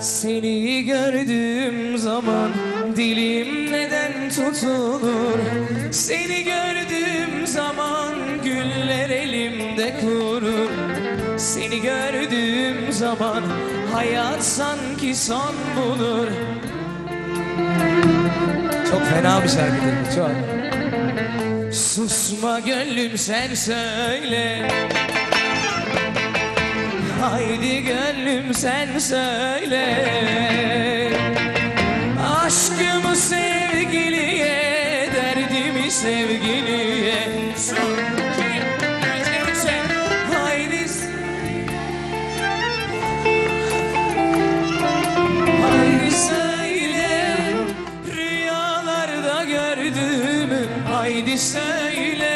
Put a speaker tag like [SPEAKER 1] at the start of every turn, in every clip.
[SPEAKER 1] Seni gördüğüm zaman dilim neden tutulur? Seni gördüğüm zaman güller elimde kurur. Seni gördüğüm zaman hayat sanki son bulur. Çok fena bir şarkıdır bu çok. Susma gönlüm sen söyle Haydi gönlüm sen söyle. Aşkımı sevgiliye Derdimi sevgiliye. Haydi. Haydi söyle Rüyalarda gördüğümü. Haydi söyle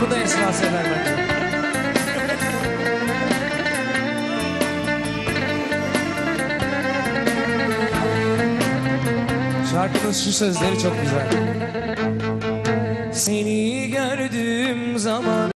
[SPEAKER 1] Bunu da Esra sever bence. Şarkının şu sözleri çok güzel. Seni gördüğüm zaman